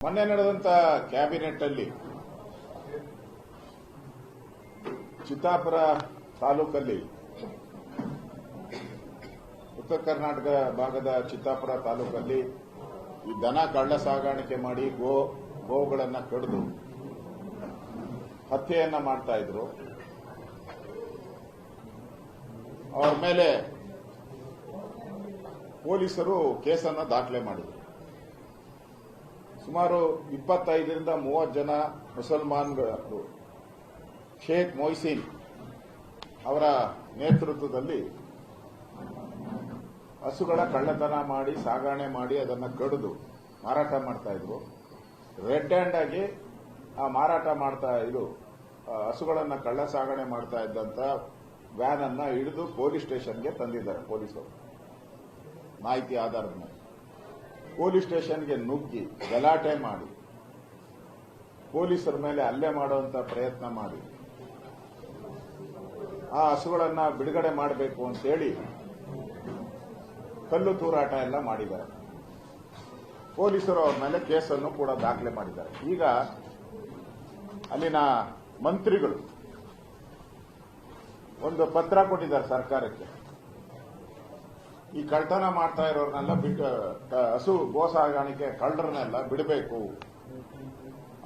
ಮೊನ್ನೆ ನಡೆದಂತ ಕ್ಯಾಬಿನೆಟ್ ಅಲ್ಲಿ ಚಿತ್ತಾಪುರ ತಾಲೂಕಲ್ಲಿ ಉತ್ತರ ಕರ್ನಾಟಕ ಭಾಗದ ಚಿತ್ತಾಪುರ ತಾಲೂಕಲ್ಲಿ ಈ ದನ ಕಳ್ಳ ಸಾಗಾಣಿಕೆ ಮಾಡಿ ಗೋ ಗೋಗಳನ್ನ ಕಡಿದು ಹತ್ಯೆಯನ್ನ ಮಾಡ್ತಾ ಇದ್ರು. ಅವ್ರ ಮೇಲೆ ಪೊಲೀಸರು ಕೇಸನ್ನ ದಾಖಲೆ ಮಾಡಿದರು. ಸುಮಾರು ಇಪ್ಪತ್ತೈದರಿಂದ ಮೂವತ್ತು ಜನ ಮುಸಲ್ಮಾನ್ಗಳು ಶೇಖ್ ಮೊಯ್ಸಿನ್ ಅವರ ನೇತೃತ್ವದಲ್ಲಿ ಹಸುಗಳ ಕಳ್ಳತನ ಮಾಡಿ, ಸಾಗಾಣೆ ಮಾಡಿ ಅದನ್ನು ಕಡಿದು ಮಾರಾಟ ಮಾಡ್ತಾ ಇದ್ರು. ರೆಡ್ ಹ್ಯಾಂಡ್ ಆಗಿ ಆ ಮಾರಾಟ ಮಾಡ್ತಾ ಇದು ಹಸುಗಳನ್ನು ಕಳ್ಳ ಸಾಗಣೆ ಮಾಡ್ತಾ ಇದ್ದಂತ ವ್ಯಾನ್ ಹಿಡಿದು ಪೊಲೀಸ್ ಸ್ಟೇಷನ್ಗೆ ತಂದಿದ್ದಾರೆ, ಪೊಲೀಸರು. ಮಾಹಿತಿ ಆಧಾರದ ಮೇಲೆ. ಪೊಲೀಸ್ ಸ್ಟೇಷನ್ಗೆ ನುಗ್ಗಿ ಗಲಾಟೆ ಮಾಡಿ, ಪೊಲೀಸರ ಮೇಲೆ ಹಲ್ಲೆ ಮಾಡುವಂತ ಪ್ರಯತ್ನ ಮಾಡಿ. ಆ ಹಸುಗಳನ್ನ ಬಿಡುಗಡೆ ಮಾಡಬೇಕು ಅಂತೇಳಿ ಕಲ್ಲು ತೂರಾಟ ಎಲ್ಲ ಮಾಡಿದ್ದಾರೆ. ಪೊಲೀಸರು ಅವ್ರ ಮೇಲೆ ಕೇಸನ್ನು ಕೂಡ ದಾಖಲೆ ಮಾಡಿದ್ದಾರೆ. ಈಗ ಅಲ್ಲಿನ ಮಂತ್ರಿಗಳು ಒಂದು ಪತ್ರ ಕೊಟ್ಟಿದ್ದಾರೆ ಸರ್ಕಾರಕ್ಕೆ. ಈ ಕಳ್ತನ ಮಾಡ್ತಾ ಇರೋರ್ನೆಲ್ಲ ಬಿಟ್ಟು ಹಸು ಗೋ ಸಾಗಾಣಿಕೆ ಕಳ್ಳರನ್ನೆಲ್ಲ ಬಿಡಬೇಕು.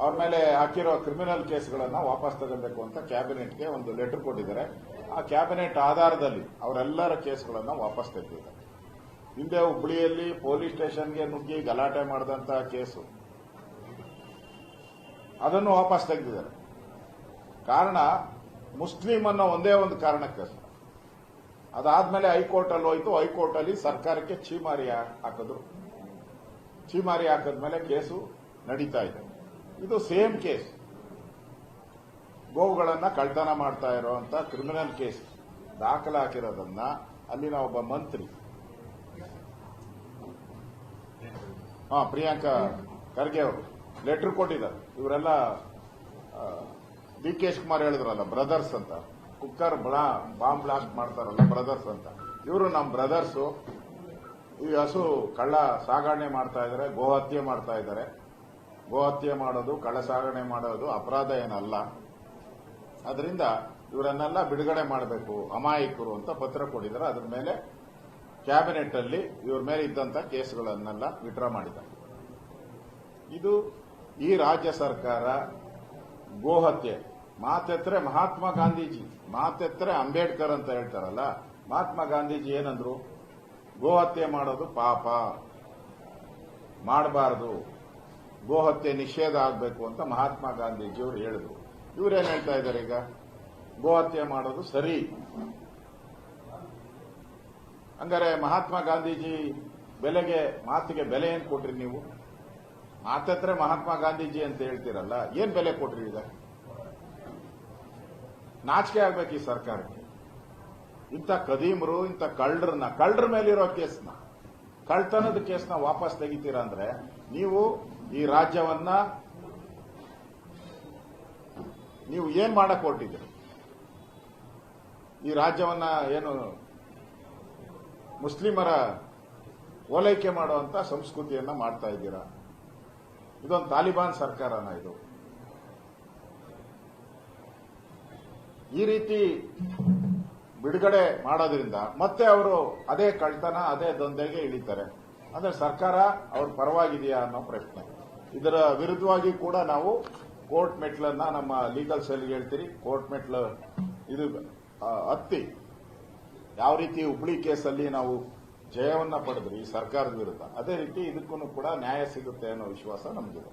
ಅವ್ರ ಮೇಲೆ ಹಾಕಿರೋ ಕ್ರಿಮಿನಲ್ ಕೇಸ್ಗಳನ್ನ ವಾಪಸ್ ತಗೋಬೇಕು ಅಂತ ಕ್ಯಾಬಿನೆಟ್ಗೆ ಒಂದು ಲೆಟರ್ ಕೊಟ್ಟಿದ್ದಾರೆ. ಆ ಕ್ಯಾಬಿನೆಟ್ ಆಧಾರದಲ್ಲಿ ಅವರೆಲ್ಲರ ಕೇಸ್ಗಳನ್ನ ವಾಪಸ್ ತೆಗೆದಿದ್ದಾರೆ. ಹಿಂದೆ ಹುಬ್ಬಳ್ಳಿಯಲ್ಲಿ ಪೊಲೀಸ್ ಸ್ಟೇಷನ್ಗೆ ನುಗ್ಗಿ ಗಲಾಟೆ ಮಾಡಿದಂತಹ ಕೇಸು. ಅದನ್ನು ವಾಪಸ್ ತೆಗೆದಿದ್ದಾರೆ. ಕಾರಣ ಮುಸ್ಲಿಂ ಅನ್ನೋ ಒಂದೇ ಒಂದು ಕಾರಣಕ್ಕೆ ಅದಾದ್ಮೇಲೆ ಹೈಕೋರ್ಟ್ ಅಲ್ಲಿ ಹೋಯ್ತು. ಹೈಕೋರ್ಟ್ ಅಲ್ಲಿ ಸರ್ಕಾರಕ್ಕೆ ಛೀಮಾರಿ ಹಾಕಿದ್ರು. ಛೀಮಾರಿ ಹಾಕಿದ್ಮೇಲೆ ಕೇಸು ನಡೀತಾ ಇದೆ. ಇದು ಸೇಮ್ ಕೇಸ್. ಗೋವುಗಳನ್ನ ಕಳ್ತನ ಮಾಡ್ತಾ ಇರುವಂತ ಕ್ರಿಮಿನಲ್ ಕೇಸ್. ದಾಖಲೆ ಹಾಕಿರೋದನ್ನ ಅಲ್ಲಿನ ಒಬ್ಬ ಮಂತ್ರಿ. ಹಾ, ಪ್ರಿಯಾಂಕಾ ಖರ್ಗೆ ಅವರು. ಲೆಟರ್ ಕೊಟ್ಟಿದ್ದಾರೆ. ಇವರೆಲ್ಲ ಡಿ ಕೆ ಶಿವಕುಮಾರ್ ಹೇಳಿದ್ರಲ್ಲ, ಬ್ರದರ್ಸ್ ಅಂತ. ಕುಕ್ಕರ್ ಬ್ಲಾ ಬಾಂಬ್ ಬ್ಲಾಸ್ಟ್ ಮಾಡ್ತಾರಲ್ಲ ಬ್ರದರ್ಸ್ ಅಂತ. ಇವರು ನಮ್ಮ ಬ್ರದರ್ಸು, ಈ ಹಸು ಕಳ್ಳ ಸಾಗಣೆ ಮಾಡ್ತಾ ಇದ್ದಾರೆ ಗೋಹತ್ಯೆ ಮಾಡ್ತಾ ಇದ್ದಾರೆ ಗೋಹತ್ಯೆ ಮಾಡೋದು, ಕಳ್ಳ ಸಾಗಣೆ ಮಾಡೋದು ಅಪರಾಧ ಏನಲ್ಲ. ಅದರಿಂದ ಇವರನ್ನೆಲ್ಲ ಬಿಡುಗಡೆ ಮಾಡಬೇಕು, ಅಮಾಯಕರು ಅಂತ ಪತ್ರ ಕೊಟ್ಟಿದ್ದಾರೆ. ಅದರ ಮೇಲೆ ಕ್ಯಾಬಿನೆಟ್ ಅಲ್ಲಿ ಇವ್ರ ಮೇಲೆ ಇದ್ದಂತ ಕೇಸ್ಗಳನ್ನೆಲ್ಲ ವಿಡ್ರಾ ಮಾಡಿದ್ದಾರೆ. ಇದು ಈ ರಾಜ್ಯ ಸರ್ಕಾರ ಗೋಹತ್ಯೆ ಮಾತೆತ್ತರೆ ಮಹಾತ್ಮ ಗಾಂಧೀಜಿ. ಮಾತೆತ್ತರೆ ಅಂಬೇಡ್ಕರ್ ಅಂತ ಹೇಳ್ತಾರಲ್ಲ, ಮಹಾತ್ಮ ಗಾಂಧೀಜಿ ಏನಂದ್ರು? ಗೋಹತ್ಯೆ ಮಾಡೋದು ಪಾಪ. ಮಾಡಬಾರದು. ಗೋಹತ್ಯೆ ನಿಷೇಧ ಆಗಬೇಕು ಅಂತ ಮಹಾತ್ಮ ಗಾಂಧೀಜಿ ಅವರು ಹೇಳಿದ್ರು. ಇವರೇನ್ ಹೇಳ್ತಾ ಇದ್ದಾರೆ ಈಗ? ಗೋಹತ್ಯೆ ಮಾಡೋದು ಸರಿ. ಹಂಗಾರೆ ಮಹಾತ್ಮ ಗಾಂಧೀಜಿ ಬೆಲೆಗೆ, ಮಾತಿಗೆ ಬೆಲೆ ಏನ್ ಕೊಟ್ರಿ ನೀವು? ಮಾತತ್ರ ಮಹಾತ್ಮ ಗಾಂಧೀಜಿ ಅಂತ ಹೇಳ್ತೀರಲ್ಲ, ಏನ್ ಬೆಲೆ ಕೊಟ್ರಿ ಈಗ? ನಾಚಿಕೆ ಆಗ್ಬೇಕು ಈ ಸರ್ಕಾರಕ್ಕೆ. ಇಂಥ ಕದೀಮರು, ಇಂಥ ಕಳ್ಳರನ್ನ, ಕಳ್ಳರ ಮೇಲಿರೋ ಕೇಸ್ನ ಕಳ್ತನದ ಕೇಸ್ನ ವಾಪಸ್ ತೆಗಿತೀರಾ ಅಂದ್ರೆ ನೀವು ಈ ರಾಜ್ಯವನ್ನ ನೀವು ಏನ್ ಮಾಡಕ್ ಹೊರಟಿದ್ದೀರಿ? ಈ ರಾಜ್ಯವನ್ನ ಏನು ಮುಸ್ಲಿಮರ ಓಲೈಕೆ ಮಾಡುವಂತ ಸಂಸ್ಕೃತಿಯನ್ನ ಮಾಡ್ತಾ ಇದ್ದೀರಾ? ಇದೊಂದು ತಾಲಿಬಾನ್ ಸರ್ಕಾರನ ಇದು. ಈ ರೀತಿ ಬಿಡುಗಡೆ ಮಾಡೋದ್ರಿಂದ ಮತ್ತೆ ಅವರು ಅದೇ ಕಳ್ತನ ಅದೇ ದಂಧೆಗೆ ಇಳಿತಾರೆ. ಅಂದ್ರೆ ಸರ್ಕಾರ ಅವ್ರ ಪರವಾಗಿದೆಯಾ ಅನ್ನೋ ಪ್ರಶ್ನೆ. ಇದರ ವಿರುದ್ಧವಾಗಿ ಕೂಡ ನಾವು ಕೋರ್ಟ್ ಮೆಟ್ಲನ್ನ ನಮ್ಮ ಲೀಗಲ್ ಸೆಲ್ಗೆ ಹೇಳ್ತೀರಿ. ಕೋರ್ಟ್ ಮೆಟ್ಲ ಇದು ಹತ್ತಿ. ಯಾವ ರೀತಿ ಹುಬ್ಳಿ ಕೇಸಲ್ಲಿ ನಾವು ಜಯವನ್ನ ಪಡೆದ್ರಿ ಸರ್ಕಾರದ ವಿರುದ್ಧ. ಅದೇ ರೀತಿ ಇದಕ್ಕೂ ಕೂಡ ನ್ಯಾಯ ಸಿಗುತ್ತೆ ಅನ್ನೋ ವಿಶ್ವಾಸ ನಮಗಿದೆ.